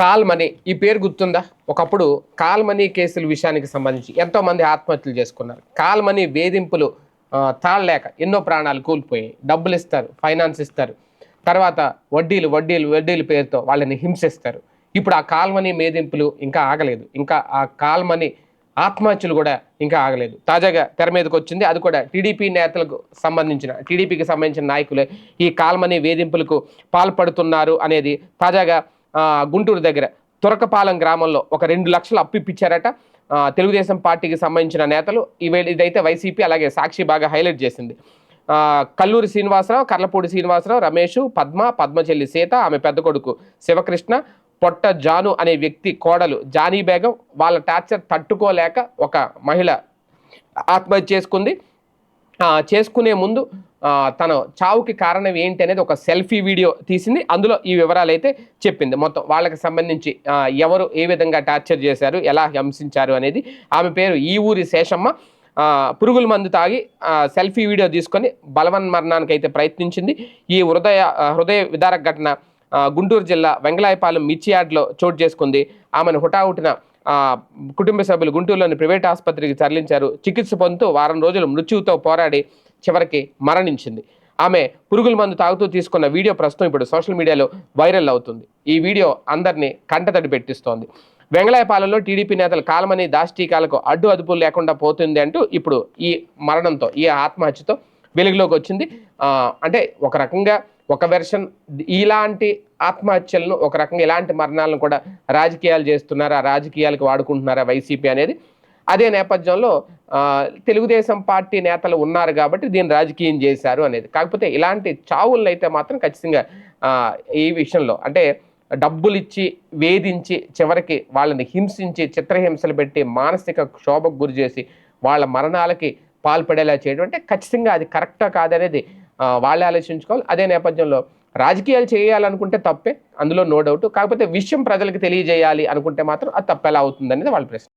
Call money ఈ పేరు గుర్తుందా? ఒకప్పుడు కాల్ మనీ కేసుల విషయానికి సంబంధించి ఎంతోమంది ఆత్మహత్యలు చేసుకున్నారు. కాల్ మనీ వేధింపులు తాళలేక ఎన్నో ప్రాణాలు కోల్పోయాయి. డబ్బులు ఇస్తారు ఫైనాన్స్ ఇస్తారు. తర్వాత వడ్డీలు వడ్డీలు వడ్డీల పేరుతో వాళ్ళని హింసిస్తారు. ఇప్పుడు ఆ కాల్ మనీ వేధింపులు ఇంకా ఆగలేదు. ఇంకా ఆ కాల్ మనీ ఆత్మహత్యలు కూడా ఇంకా ఆగలేదు. తాజాగా తెర మీదకి వచ్చింది. అది కూడా టీడీపీ నేతలకు సంబంధించిన టీడీపీకి సంబంధించిన నాయకులే ఈ కాల్మనీ వేధింపులకు పాల్పడుతున్నారు అనేది తాజాగా గుంటూరు దగ్గర తురకపాలెం గ్రామంలో ఒక రెండు లక్షలు అప్పు ఇప్పించారట. తెలుగుదేశం పార్టీకి సంబంధించిన నేతలు ఇవే ఇదైతే వైసీపీ అలాగే సాక్షి బాగా హైలైట్ చేసింది. కల్లూరి శ్రీనివాసరావు కర్లపూడి శ్రీనివాసరావు రమేష్ పద్మ పద్మచెల్లి సీత ఆమె పెద్ద కొడుకు శివకృష్ణ పొట్ట జాను అనే వ్యక్తి కోడలు జానీ బేగం వాళ్ళ టార్చర్ తట్టుకోలేక ఒక మహిళ ఆత్మహత్య చేసుకుంది. చేసుకునే ముందు తన చావుకి కారణం ఏంటి అనేది ఒక సెల్ఫీ వీడియో తీసింది. అందులో ఈ వివరాలు అయితే చెప్పింది. మొత్తం వాళ్ళకి సంబంధించి ఎవరు ఏ విధంగా టార్చర్ చేశారు ఎలా హింసించారు అనేది ఆమె పేరు ఈ ఊరి శేషమ్మ. పురుగుల మందు తాగి సెల్ఫీ వీడియో తీసుకొని బలవన్ మరణానికి అయితే ప్రయత్నించింది. ఈ హృదయ హృదయ విదారక ఘటన గుంటూరు జిల్లా వెంగళాయపాలెం మిర్చియార్డ్లో చోటు చేసుకుంది. ఆమెను హుటాహుటిన కుటుంబ సభ్యులు గుంటూరులోని ప్రైవేట్ ఆసుపత్రికి తరలించారు. చికిత్స పొందుతూ వారం రోజులు మృత్యువుతో పోరాడి చివరికి మరణించింది. ఆమె పురుగుల మందు తాగుతూ తీసుకున్న వీడియో ప్రస్తుతం ఇప్పుడు సోషల్ మీడియాలో వైరల్ అవుతుంది. ఈ వీడియో అందరినీ కంటతడి పెట్టిస్తోంది. వెంగళాయపాలెంలో టీడీపీ నేతలు కాలమని దాష్టీకాలకు అడ్డు అదుపులు లేకుండా పోతుంది అంటూ ఇప్పుడు ఈ మరణంతో ఈ ఆత్మహత్యతో వెలుగులోకి వచ్చింది. అంటే ఒక రకంగా ఒక వెర్షన్ ఇలాంటి ఆత్మహత్యలను ఒక రకంగా ఇలాంటి మరణాలను కూడా రాజకీయాలు చేస్తున్నారా రాజకీయాలకు వాడుకుంటున్నారా వైసీపీ అనేది అదే నేపథ్యంలో తెలుగుదేశం పార్టీ నేతలు ఉన్నారు కాబట్టి దీన్ని రాజకీయం చేశారు అనేది. కాకపోతే ఇలాంటి చావులను అయితే మాత్రం ఖచ్చితంగా ఈ విషయంలో అంటే డబ్బులు ఇచ్చి వేధించి చివరికి వాళ్ళని హింసించి చిత్రహింసలు పెట్టి మానసిక క్షోభకు గురి చేసి వాళ్ళ మరణాలకి పాల్పడేలా చేయడం అంటే ఖచ్చితంగా అది కరెక్టా కాదనేది వాళ్ళే ఆలోచించుకోవాలి. అదే నేపథ్యంలో రాజకీయాలు చేయాలనుకుంటే తప్పే అందులో నో డౌట్. కాకపోతే విషయం ప్రజలకు తెలియజేయాలి అనుకుంటే మాత్రం అది తప్పెలా అవుతుంది అనేది వాళ్ళ ప్రశ్న.